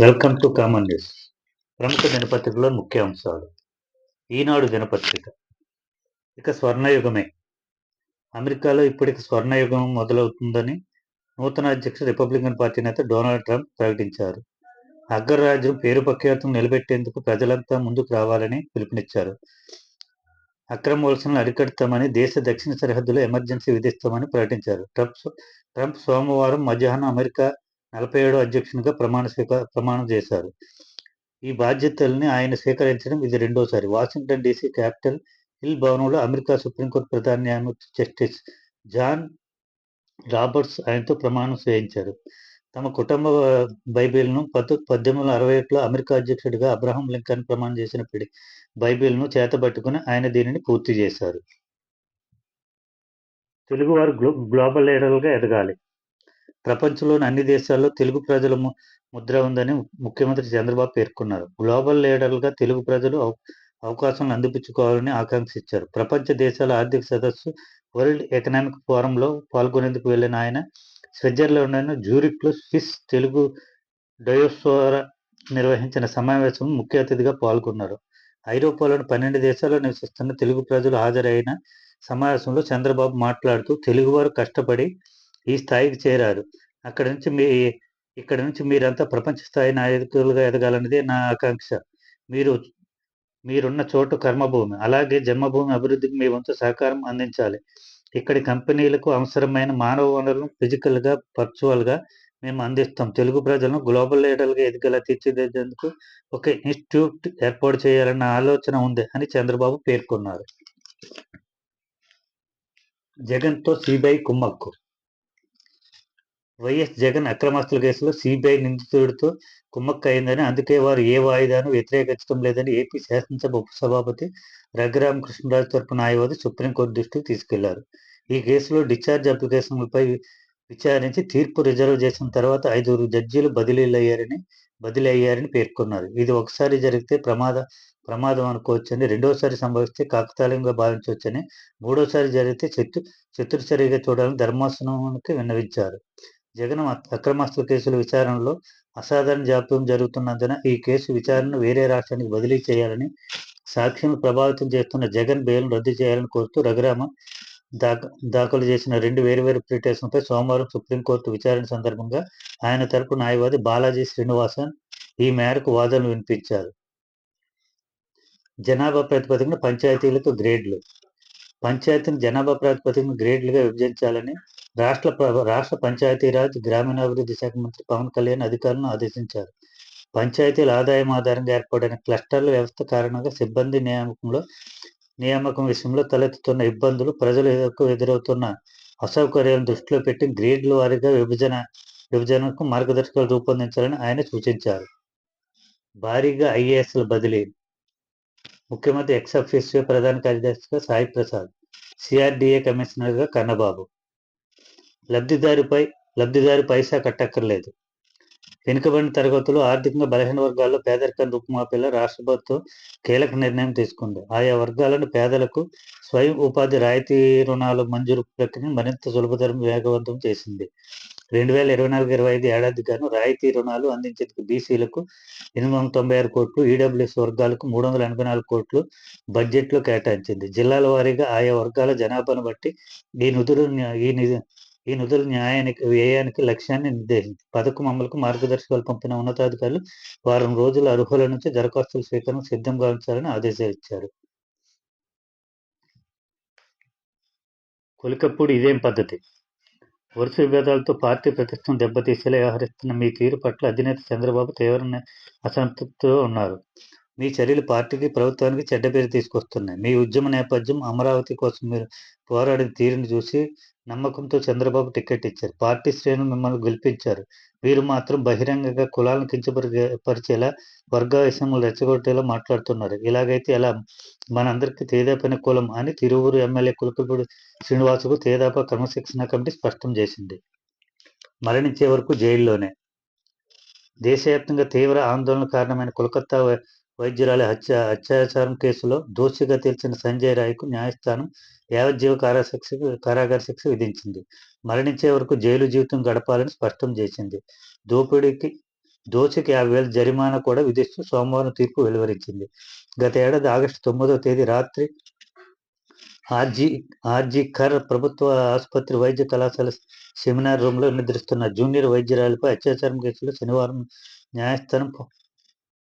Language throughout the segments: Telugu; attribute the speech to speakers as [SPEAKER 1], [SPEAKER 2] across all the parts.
[SPEAKER 1] వెల్కమ్ టు కామన్ న్యూస్ ప్రముఖ దినపత్రికలో ముఖ్య అంశాలు. ఈనాడు దినపత్రిక. ఇక స్వర్ణయుగమే. అమెరికాలో ఇప్పటికి స్వర్ణయుగం మొదలవుతుందని నూతన అధ్యక్షుడు రిపబ్లికన్ పార్టీ నేత డొనాల్డ్ ట్రంప్ ప్రకటించారు. అగ్రరాజ్యం పేరు ప్రఖ్యాతం నిలబెట్టేందుకు ప్రజలంతా ముందుకు రావాలని పిలుపునిచ్చారు. అక్రమ వలసలను అరికడతామని దేశ దక్షిణ సరిహద్దులో ఎమర్జెన్సీ విధిస్తామని ప్రకటించారు. ట్రంప్ ట్రంప్ సోమవారం మధ్యాహ్నం అమెరికా నలభై ఏడో అధ్యక్షునిగా ప్రమాణ స్వీకార ప్రమాణం చేశారు. ఈ బాధ్యతల్ని ఆయన స్వీకరించడం ఇది రెండోసారి. వాషింగ్టన్ డీసీ క్యాపిటల్ హిల్ భవనంలో అమెరికా సుప్రీంకోర్టు ప్రధాన న్యాయమూర్తి జస్టిస్ జాన్ రాబర్ట్స్ ఆయనతో ప్రమాణం చేయించారు తమ కుటుంబ బైబిల్ను పద్దు పద్దెనిమిది వందల అరవై ఒకటిలో అమెరికా అధ్యక్షుడిగా అబ్రహం లింకన్ ప్రమాణం చేసినప్పటి బైబిల్ను చేతబట్టుకుని ఆయన దీనిని పూర్తి చేశారు. తెలుగువారు గ్లో గ్లోబల్ లీడర్లుగా ఎదగాలి. ప్రపంచంలోని అన్ని దేశాల్లో తెలుగు ప్రజల ముద్ర ఉందని ముఖ్యమంత్రి చంద్రబాబు పేర్కొన్నారు. గ్లోబల్ లీడర్లుగా తెలుగు ప్రజలు అవకాశాలను అందిపుచ్చుకోవాలని ఆకాంక్షించారు. ప్రపంచ దేశాల ఆర్థిక సదస్సు వరల్డ్ ఎకనామిక్ ఫోరంలో పాల్గొనేందుకు వెళ్ళిన ఆయన స్విట్జర్లాండ్ జూరిక్లో స్విస్ తెలుగు డయోసోర నిర్వహించిన సమావేశం ముఖ్య అతిథిగా పాల్గొన్నారు. ఐరోపాలోని పన్నెండు దేశాల్లో నివసిస్తున్న తెలుగు ప్రజలు హాజరైన సమావేశంలో చంద్రబాబు మాట్లాడుతూ తెలుగువారు కష్టపడి ఈ స్థాయికి చేరారు. అక్కడి నుంచి మీ ఇక్కడ నుంచి మీరంతా ప్రపంచ స్థాయి నాయకులుగా ఎదగాలన్నదే నా ఆకాంక్ష. మీరు మీరున్న చోటు కర్మభూమి. అలాగే జన్మభూమి అభివృద్ధికి మీ వంతు సహకారం అందించాలి. ఇక్కడి కంపెనీలకు అవసరమైన మానవ వనరులను ఫిజికల్గా వర్చువల్గా మేము అందిస్తాం. తెలుగు ప్రజలను గ్లోబల్ లీడర్గా ఎదిగేలా తీర్చిదిద్దేందుకు ఒక ఇన్స్టిట్యూట్ ఏర్పాటు చేయాలన్న ఆలోచన ఉంది అని చంద్రబాబు పేర్కొన్నారు. జగన్తో సిబిఐ కుమ్మక్కు. వైఎస్ జగన్ అక్రమాస్తుల కేసులో సిబిఐ నిందితుడితో కుమ్మక్క అయిందని అందుకే వారు ఏ వాయిదాను వ్యతిరేకించడం లేదని ఏపీ శాసనసభ ఉపసభాపతి రఘురామకృష్ణరాజు తరపున న్యాయవాది సుప్రీంకోర్టు దృష్టికి తీసుకెళ్ళారు. ఈ కేసులో డిశ్చార్జ్ అప్లికేషన్లపై విచారించి తీర్పు రిజర్వ్ చేసిన తర్వాత ఐదుగురు జడ్జీలు బదిలీలు అయ్యారని బదిలీ అయ్యారని పేర్కొన్నారు. ఇది ఒకసారి జరిగితే ప్రమాద ప్రమాదం అనుకోవచ్చని రెండోసారి సంభవిస్తే కాకతాళీయంగా భావించవచ్చని మూడోసారి జరిగితే చతు చతుర్చర్యగా చూడాలని ధర్మాసనానికి విన్నవించారు. జగన్ అక్రమాస్తుల కేసుల విచారణలో అసాధారణ జాప్యం జరుగుతున్నందున ఈ కేసు విచారణను వేరే రాష్ట్రానికి బదిలీ చేయాలని సాక్ష్యం ప్రభావితం చేస్తున్న జగన్ బెయిల్ను రద్దు చేయాలని కోరుతూ రఘురామ దాఖలు చేసిన రెండు వేరువేరు పిటిషన్పై సోమవారం సుప్రీంకోర్టు విచారణ సందర్భంగా ఆయన తరపు న్యాయవాది బాలాజీ శ్రీనివాసన్ ఈ మేరకు వాదనలు వినిపించారు. జనాభా ప్రాతిపదికన పంచాయతీలకు గ్రేడ్లు. పంచాయతీని జనాభా ప్రాతిపదికన గ్రేడ్లుగా విభజించాలని రాష్ట్ర రాష్ట్ర పంచాయతీరాజ్ గ్రామీణాభివృద్ధి శాఖ మంత్రి పవన్ కళ్యాణ్ అధికారులను ఆదేశించారు. పంచాయతీల ఆదాయం ఆధారంగా ఏర్పడిన క్లస్టర్ల వ్యవస్థ కారణంగా సిబ్బంది నియామకంలో నియామకం విషయంలో తలెత్తుతున్న ఇబ్బందులు ప్రజలకు ఎదురవుతున్న అసౌకర్యాలను దృష్టిలో పెట్టి గ్రేడ్ల వారీగా విభజన విభజనకు మార్గదర్శకాలు రూపొందించాలని ఆయన సూచించారు. భారీగా ఐఏఎస్ల బదిలీ. ముఖ్యమంత్రి ఎక్స్ ప్రధాన కార్యదర్శిగా సాయి ప్రసాద్ సిఆర్డిఏ కమిషనర్గా కన్నబాబు. లబ్ధిదారుపై లబ్ధిదారు పైసా కట్టక్కర్లేదు. వెనుకబడిన తరగతులు ఆర్థికంగా బలహీన వర్గాల్లో పేదరికాన్ని రూపుమాపేలా రాష్ట్ర ప్రభుత్వం కీలక నిర్ణయం తీసుకుంది. ఆయా వర్గాలను పేదలకు స్వయం ఉపాధి రాయితీ రుణాలు మంజూరు ప్రక్రియను మరింత సులభతరం వేగవంతం చేసింది. రెండు వేల ఇరవై నాలుగు ఇరవై ఐదు ఏడాదిగాను రాయితీ రుణాలు అందించేందుకు బీసీలకు ఎనిమిది వందల తొంభై ఆరు కోట్లు ఈడబ్ల్యూఎస్ వర్గాలకు మూడు వందల ఎనభై నాలుగు కోట్లు బడ్జెట్లో కేటాయించింది. జిల్లాల వారీగా ఆయా వర్గాల జనాభాను బట్టి ఈ నిధులు ఈ ఈ నిధుల న్యాయానికి వ్యయానికి లక్ష్యాన్ని నిర్దేశించి పథకం అమలుకు మార్గదర్శకాలు పంపిన ఉన్నతాధికారులు వారం రోజుల అర్హుల నుంచి దరఖాస్తుల స్వీకరణ సిద్ధంగా ఉంచాలని ఆదేశాలు ఇచ్చారు కొలికప్పుడు ఇదేం పద్ధతి? వరుస విభేదాలతో పార్టీ ప్రతిష్టను దెబ్బతీసేలా వ్యవహరిస్తున్న మీ తీరు పట్ల అధినేత చంద్రబాబు తీవ్ర అసంతృప్తితో ఉన్నారు. మీ చర్యలు పార్టీకి ప్రభుత్వానికి చెడ్డ పేరు తీసుకొస్తున్నాయి. మీ ఉద్యమ నేపథ్యం అమరావతి కోసం మీరు పోరాడిన తీరుని చూసి నమ్మకంతో చంద్రబాబు టికెట్ ఇచ్చారు. పార్టీ శ్రేణులు మిమ్మల్ని గెలిపించారు. వీరు మాత్రం బహిరంగంగా కులాలను కించపరిచేలా వర్గ విషయంలో రెచ్చగొట్టేలా మాట్లాడుతున్నారు. ఇలాగైతే ఎలా? మనందరికీ తేదాపైన కులం అని తిరువురు ఎమ్మెల్యే కులకపూడి శ్రీనివాసుకు తేదాప క్రమశిక్షణ కమిటీ స్పష్టం చేసింది. మరణించే వరకు జైల్లోనే. దేశవ్యాప్తంగా తీవ్ర ఆందోళన కారణమైన కోల్కత్తా వైద్యురాలి హత్య అత్యాచారం కేసులో దోషిగా తేల్చిన సంజయ్ రాయ్కు న్యాయస్థానం యావజ్జీవ కారాశిక్ష కారాగార శిక్ష విధించింది. మరణించే వరకు జైలు జీవితం గడపాలని స్పష్టం చేసింది. దోపిడీకి దోషికి యాభై వేల జరిమానా కూడా విధిస్తూ సోమవారం తీర్పు వెలువరించింది. గత ఏడాది ఆగస్టు తొమ్మిదవ తేదీ రాత్రి ఆర్జీ ఆర్జీ ఖర్ ప్రభుత్వ ఆసుపత్రి వైద్య కళాశాల సెమినార్ రూమ్లో నిద్రిస్తున్న జూనియర్ వైద్యురాలిపై అత్యాచారం కేసులో శనివారం న్యాయస్థానం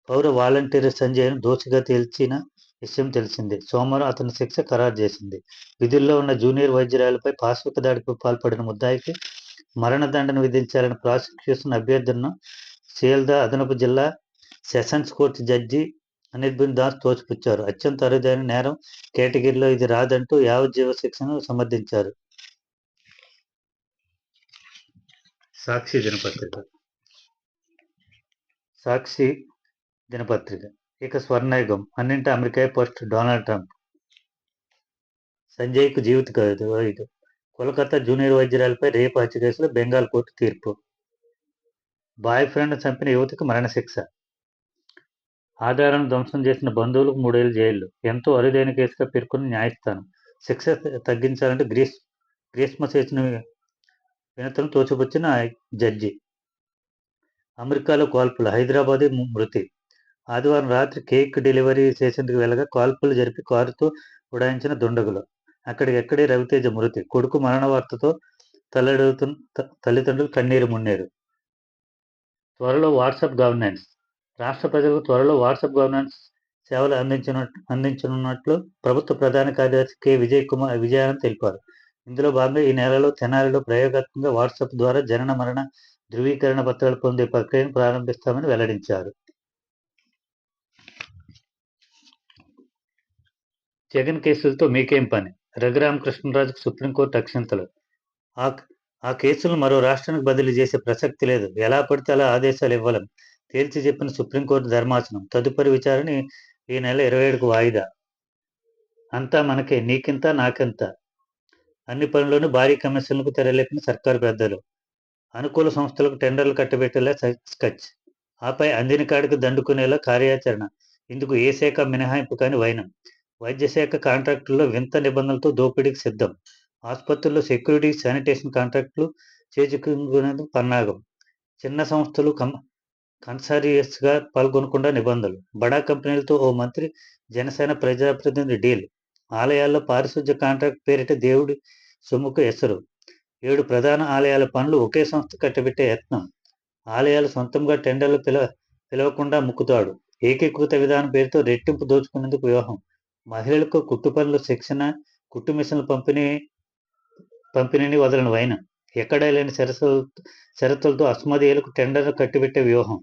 [SPEAKER 1] పౌర వాలంటీర్ సంజయ్ను దోషిగా తేల్చిన విషయం తెలిసిందే. సోమవారం అతని శిక్ష ఖరారు చేసింది. విధుల్లో ఉన్న జూనియర్ వైద్యురాలపై పాశ్విక దాడికి పాల్పడిన ముద్దాయికి మరణదండన విధించాలని ప్రాసిక్యూషన్ అభ్యర్థులను సీల్దా అదనపు జిల్లా sessions court judge Anirban Das తోసిపుచ్చారు అత్యంత అరుదైన నేరం కేటగిరీలో ఇది రాదంటూ యావజ్జీవ శిక్షను సమర్థించారు. సాక్షి దినపత్రిక. సాక్షి దినపత్రిక. ఇక స్వర్ణయుగం. అన్నింటి అమెరికా పోస్ట్ డొనాల్డ్ ట్రంప్. సంజయ్కు జీవిత ఖైదు కోలకత్తా జూనియర్ వైద్యురాలపై రేపు హత్య కేసులో బెంగాల్ కోర్టు తీర్పు. బాయ్ ఫ్రెండ్ చంపిన యువతికి మరణశిక్ష. ఆధారాలను ధ్వంసం చేసిన బంధువులకు మూడేళ్ళు జైలు. ఎంతో అరుదైన కేసుగా పేర్కొన్న న్యాయస్థానం. శిక్ష తగ్గించాలంటే గ్రీస్ గ్రీష్మ చేసిన వినతను తోచిపుచ్చిన జడ్జి. అమెరికాలో కాల్పులు. హైదరాబాద్ మృతి. ఆదివారం రాత్రి కేక్ డెలివరీ చేసేందుకు వెళ్ళగా కాల్పులు జరిపి కారుతో ఉడాయించిన దుండగులు. అక్కడికెక్కడే రవితేజ మృతి. కొడుకు మరణ వార్తతో తల్లెడుతున్న తల్లిదండ్రులు కన్నీరు మున్నేరు. త్వరలో వాట్సాప్ గవర్నెన్స్. రాష్ట్ర ప్రజలకు త్వరలో వాట్సాప్ గవర్నెన్స్ సేవలు అందించిన అందించనున్నట్లు ప్రభుత్వ ప్రధాన కార్యదర్శి కె. విజయ్ కుమార్ విజయానంద్ తెలిపారు. ఇందులో భాగంగా ఈ నెలలో తెనాలిలో ప్రయోగాత్మకంగా వాట్సాప్ ద్వారా జనన మరణ ధృవీకరణ పత్రాలు పొందే ప్రక్రియను ప్రారంభిస్తామని వెల్లడించారు. జగన్ కేసులతో మీకేం పని? రఘురామకృష్ణరాజుకు సుప్రీంకోర్టు అక్షంతలు. ఆ ఆ కేసులను మరో రాష్ట్రానికి బదిలీ చేసే ప్రసక్తి లేదు. ఎలా పడితే అలా ఆదేశాలు ఇవ్వలేం. తేల్చి చెప్పిన సుప్రీంకోర్టు ధర్మాసనం తదుపరి విచారణ ఈ నెల ఇరవై ఏడుకు వాయిదా? అంతా మనకే. నీకింత నాకింత? అన్ని పనుల్లోనూ భారీ కమిషన్లకు తెరలేపిన సర్కారు పెద్దలు. అనుకూల సంస్థలకు టెండర్లు కట్టబెట్టేలా స్కచ్. ఆపై అందిన కాడికి దండుకునేలా కార్యాచరణ. ఇందుకు ఏ శాఖ మినహాయింపు కాని వైనం. వైద్యశాఖ కాంట్రాక్టుల్లో వింత నిబంధనలతో దోపిడీకి సిద్ధం. ఆసుపత్రుల్లో సెక్యూరిటీ శానిటేషన్ కాంట్రాక్టులు చేజుకునేందుకు పన్నాగం. చిన్న సంస్థలు కం కన్సారియస్గా పాల్గొనకుండా నిబంధనలు. బడా కంపెనీలతో ఓ మంత్రి జనసేన ప్రజాప్రతినిధి డీల్. ఆలయాల్లో పారిశుధ్య కాంట్రాక్ట్ పేరిట దేవుడి సొమ్ముకు ఎసరు. ఏడు ప్రధాన ఆలయాల పనులు ఒకే సంస్థ కట్టబెట్టే యత్నం. ఆలయాలు సొంతంగా టెండర్లు పిల పిలవకుండా ముక్కుతాడు. ఏకీకృత విధానం పేరుతో రెట్టింపు దోచుకునేందుకు వ్యూహం. మహిళలకు కుట్టు పనుల శిక్షణ కుట్టు మిషన్ల పంపిణీ పంపిణీని వదలని. వైన ఎక్కడా లేని షరతులు షరతులతో అస్మదీయులకు టెండర్ కట్టిపెట్టే వ్యూహం.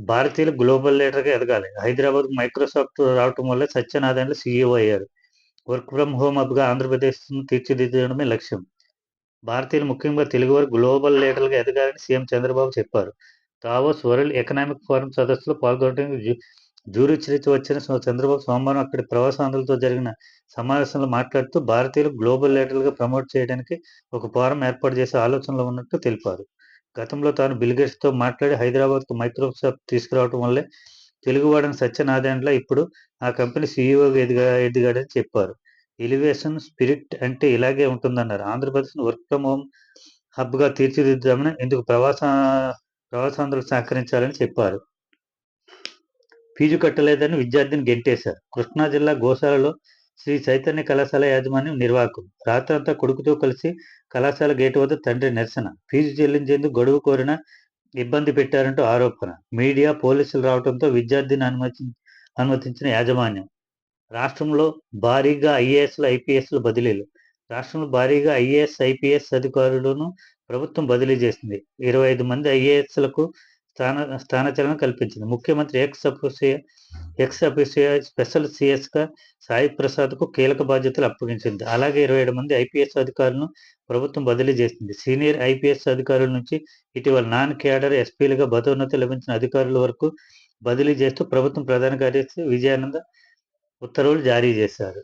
[SPEAKER 1] భారతీయులు గ్లోబల్ లీడర్గా ఎదగాలి. హైదరాబాద్ మైక్రోసాఫ్ట్ రావటం వల్ల సత్యనారాయణలు సీఈఓ అయ్యారు. వర్క్ ఫ్రమ్ హోమ్ హబ్గా ఆంధ్రప్రదేశ్ను తీర్చిదిద్దడమే లక్ష్యం. భారతీయులు ముఖ్యంగా తెలుగువారు గ్లోబల్ లీడర్గా ఎదగాలని సీఎం చంద్రబాబు చెప్పారు. తావోస్ వరల్డ్ ఎకనామిక్ ఫోరం సదస్సులో పాల్గొనడానికి జూరిచ్ వచ్చిన చంద్రబాబు సోమవారం అక్కడి ప్రవాసాంధ్రులతో జరిగిన సమావేశంలో మాట్లాడుతూ భారతీయులు గ్లోబల్ లీడర్లుగా ప్రమోట్ చేయడానికి ఒక ఫోరం ఏర్పాటు చేసే ఆలోచనలో ఉన్నట్టు తెలిపారు. గతంలో తాను బిల్గేట్స్తో మాట్లాడి హైదరాబాద్కు మైక్రోసాఫ్ట్ తీసుకురావడం వల్లే తెలుగువాడని సత్యనారాయణలా ఇప్పుడు ఆ కంపెనీ సీఈఓగా ఎదిగా ఎదిగాడని చెప్పారు. ఎలివేషన్ స్పిరిట్ అంటే ఇలాగే ఉంటుందన్నారు. ఆంధ్రప్రదేశ్ వర్క్ ఫ్రమ్ హోమ్ హబ్గా తీర్చిదిద్దామని ఇందుకు ప్రవాస ప్రవాసాంధ్రులు సహకరించాలని చెప్పారు. ఫీజు కట్టలేదని విద్యార్థిని గెంటేశారు. కృష్ణా జిల్లా గోశాలలో శ్రీ చైతన్య కళాశాల యాజమాన్యం నిర్వాహకులు. రాత్రంతా కొడుకుతో కలిసి కళాశాల గేటు వద్ద తండ్రి నిరసన. ఫీజు చెల్లించేందుకు గడువు కోరిన ఇబ్బంది పెట్టారంటూ ఆరోపణ. మీడియా పోలీసులు రావడంతో విద్యార్థిని అనుమతి అనుమతించిన యాజమాన్యం. రాష్ట్రంలో భారీగా ఐఏఎస్లు ఐపీఎస్లు బదిలీలు. రాష్ట్రంలో భారీగా ఐఏఎస్ ఐపీఎస్ అధికారులను ప్రభుత్వం బదిలీ చేసింది. ఇరవై ఐదు మంది ఐఏఎస్లకు స్థాన స్థానచలనం కల్పించింది. ముఖ్యమంత్రి ex officio ex officio special సిఎస్గా Sai ప్రసాద్కు కీలక బాధ్యతలు అప్పగించింది. అలాగే ఇరవై ఏడు మంది ఐపీఎస్ అధికారులను ప్రభుత్వం బదిలీ చేసింది. సీనియర్ ఐపీఎస్ అధికారుల నుంచి ఇటీవల నాన్ కేడర్ ఎస్పీలుగా పదోన్నతి లభించిన అధికారుల వరకు బదిలీ చేస్తూ ప్రభుత్వం ప్రధాన కార్యదర్శి విజయానంద ఉత్తర్వులు జారీ చేశారు.